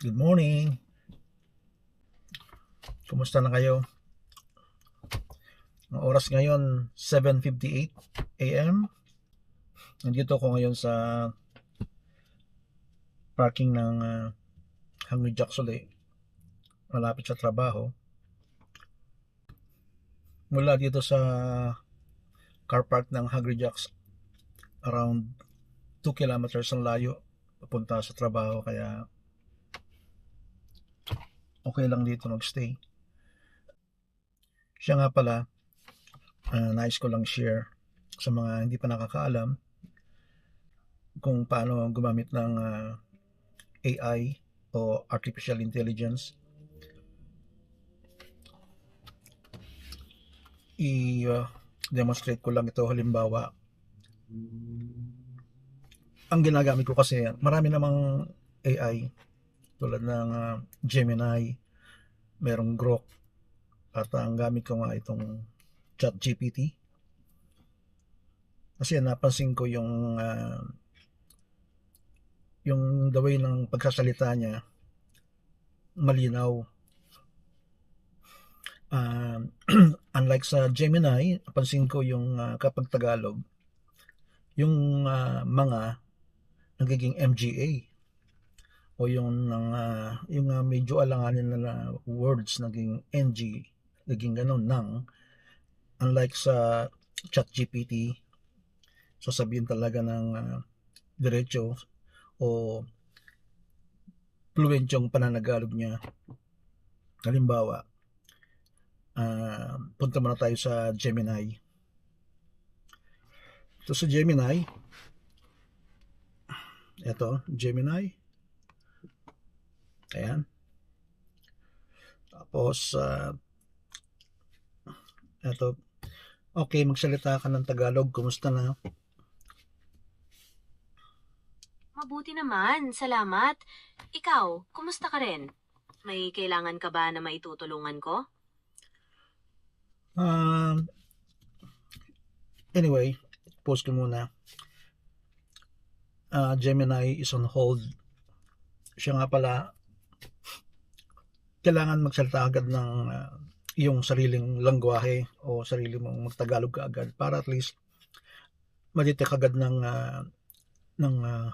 Good morning. Kumusta na kayo? Ang oras ngayon 7:58 AM. Nandito ako ngayon sa parking ng uh, Hungry Jack's. Malapit sa trabaho. Mula dito sa car park ng Hungry Jack's around 2 kilometers ang layo papunta sa trabaho kaya okay lang dito magstay. Siya nga pala, uh, nais ko lang share sa mga hindi pa nakakaalam kung paano gumamit ng uh, AI o Artificial Intelligence. I-demonstrate ko lang ito halimbawa. Ang ginagamit ko kasi, marami namang AI tulad ng uh, Gemini, merong Grok, at ang gamit ko nga itong chat GPT. Kasi napansin ko yung uh, yung the way ng pagsasalita niya malinaw. Uh, unlike sa Gemini, napansin ko yung uh, kapag Tagalog, yung uh, mga nagiging MGA o yung uh, yung uh, medyo alanganin na words naging NG naging ganun nang unlike sa chat GPT sasabihin talaga ng uh, diretso o fluent yung pananagalog niya. Halimbawa uh, punta muna tayo sa Gemini. Ito sa Gemini ito Gemini ayan tapos uh, ito. Okay, magsalita ka ng Tagalog. Kumusta na? Mabuti naman, salamat. Ikaw, kumusta ka rin? May kailangan ka ba na maitutulungan ko? Um, anyway, post ko muna. Uh, Gemini is on hold. Siya nga pala, kailangan magsalita agad ng uh, yung sariling langwahe o sarili mong magtagalog ka agad para at least madetect agad ng uh, ng uh,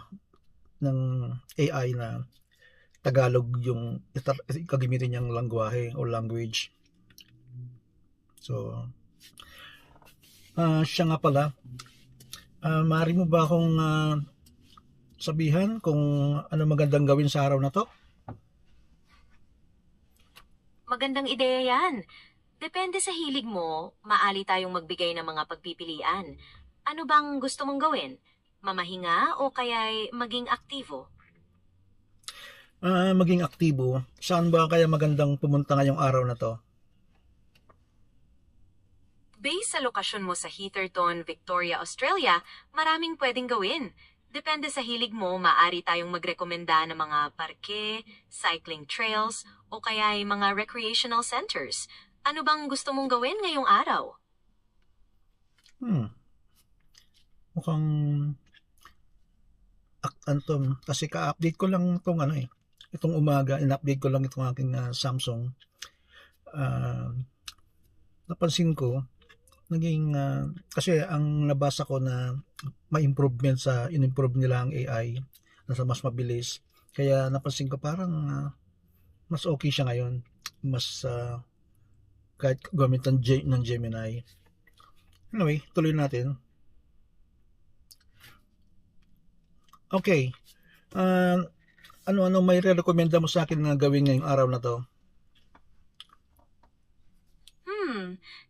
ng AI na Tagalog yung kagamitin niyang langwahe o language. So, uh, siya nga pala, uh, maaari mo ba akong uh, sabihan kung ano magandang gawin sa araw na to? Magandang ideya yan. Depende sa hilig mo, maali tayong magbigay ng mga pagpipilian. Ano bang gusto mong gawin? Mamahinga o kaya'y maging aktibo? Uh, maging aktibo. Saan ba kaya magandang pumunta ngayong araw na to? Based sa lokasyon mo sa Heatherton, Victoria, Australia, maraming pwedeng gawin. Depende sa hilig mo, maaari tayong magrekomenda ng mga parke, cycling trails, o kaya ay mga recreational centers. Ano bang gusto mong gawin ngayong araw? Hmm. Mukhang antom kasi ka-update ko lang itong ano eh. Itong umaga, in-update ko lang itong aking uh, Samsung. Uh, napansin ko naging uh, kasi ang nabasa ko na may improvement sa in-improve nila ang AI na mas mabilis. Kaya napansin ko parang uh, mas okay siya ngayon. Mas uh, kahit gamit ng, G- ng Gemini. Anyway tuloy natin. Okay. Uh, ano-ano may re-recommenda mo sa akin na gawin ngayong araw na to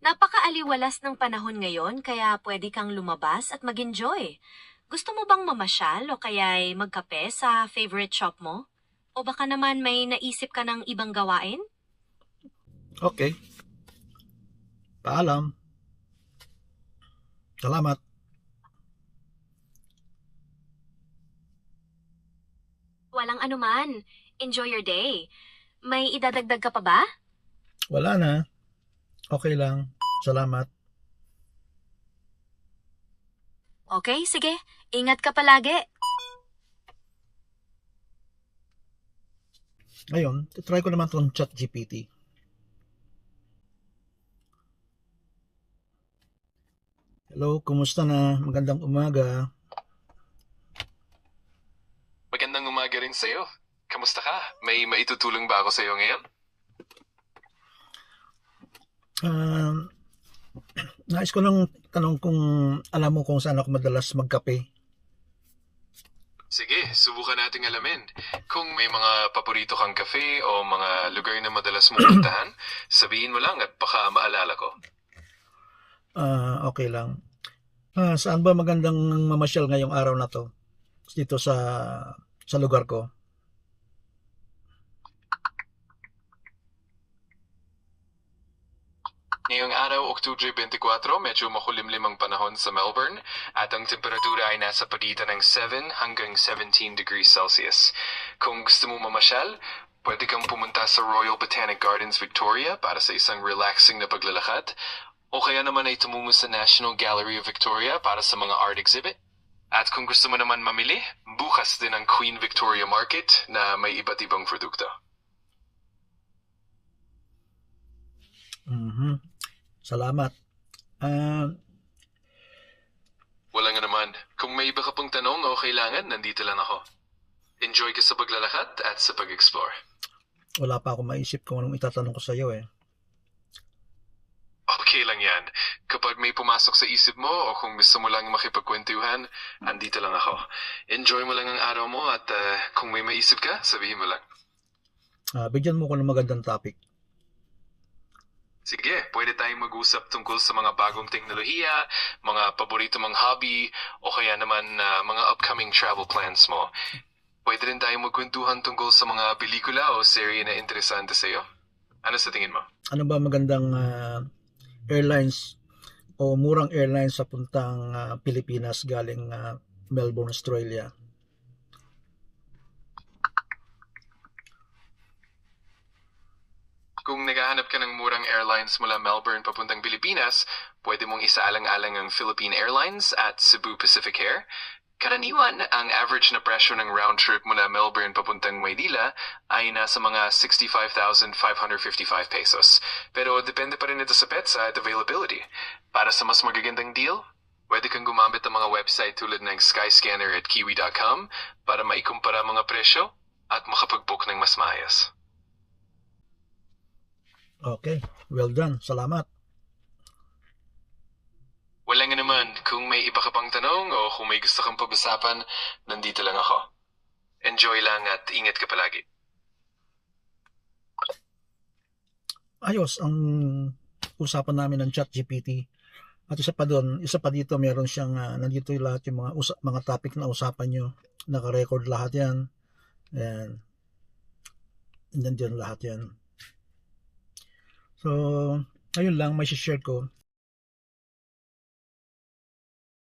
Napakaaliwalas ng panahon ngayon kaya pwede kang lumabas at mag-enjoy. Gusto mo bang mamasyal o kaya'y magkape sa favorite shop mo? O baka naman may naisip ka ng ibang gawain? Okay. Paalam. Salamat. Walang anuman. Enjoy your day. May idadagdag ka pa ba? Wala na. Okay lang. Salamat. Okay, sige. Ingat ka palagi. Ngayon, try ko naman itong chat GPT. Hello, kumusta na? Magandang umaga. Magandang umaga rin sa'yo. Kamusta ka? May maitutulong ba ako sa'yo ngayon? Um, nais ko lang tanong kung alam mo kung saan ako madalas magkape. Sige, subukan nating alamin. Kung may mga paborito kang cafe o mga lugar na madalas mong puntahan, sabihin mo lang at baka maalala ko. Ah, okay lang. Ah, saan ba magandang mamasyal ngayong araw na to? Dito sa sa lugar ko. Ngayong araw, Oktubre 24, medyo makulimlim ang panahon sa Melbourne at ang temperatura ay nasa pagitan ng 7 hanggang 17 degrees Celsius. Kung gusto mo mamasyal, pwede kang pumunta sa Royal Botanic Gardens Victoria para sa isang relaxing na paglalakad o kaya naman ay tumungo sa National Gallery of Victoria para sa mga art exhibit. At kung gusto mo naman mamili, bukas din ang Queen Victoria Market na may iba't ibang produkto. Mhm. Salamat. Ah, Wala nga naman. Kung may iba ka pang tanong o kailangan, nandito lang ako. Enjoy ka sa paglalakad at sa pag-explore. wala pa ako maisip kung anong itatanong ko sa iyo eh. Okay lang yan. Kapag may pumasok sa isip mo o kung gusto mo lang makipagkwentuhan, andito lang ako. Enjoy mo lang ang araw mo at ah, kung may maisip ka, sabihin mo lang. Ah, bigyan mo ko ng magandang topic. Sige, pwede tayong mag-usap tungkol sa mga bagong teknolohiya, mga paborito mong hobby, o kaya naman ah, mga upcoming travel plans mo. Pwede rin tayong magkwentuhan tungkol sa mga pelikula o serye na interesante sa'yo. Ano sa tingin mo? Ano ba magandang ah, airlines o murang airlines sa puntang ah, Pilipinas galing ah, Melbourne, Australia? Kung naghahanap ka ng murang airlines mula Melbourne papuntang Pilipinas, pwede mong isaalang-alang ang Philippine Airlines at Cebu Pacific Air. Karaniwan, ang average na presyo ng round trip mula Melbourne papuntang Maynila ay nasa mga 65,555 pesos. Pero depende pa rin ito sa PETSA at availability. Para sa mas magagandang deal, pwede kang gumamit ng mga website tulad ng Skyscanner at Kiwi.com para maikumpara mga presyo at makapag-book ng mas maayos. Okay, well done. Salamat. Wala nga naman. Kung may iba ka pang tanong o kung may gusto kang pag-usapan, nandito lang ako. Enjoy lang at ingat ka palagi. Ayos ang usapan namin ng chat GPT. At isa pa doon, isa pa dito, meron siyang, ah, nandito yung lahat yung mga, usa- mga topic na usapan nyo. Naka-record lahat yan. Ayan. Nandiyan lahat yan. So, ayun lang, may share ko.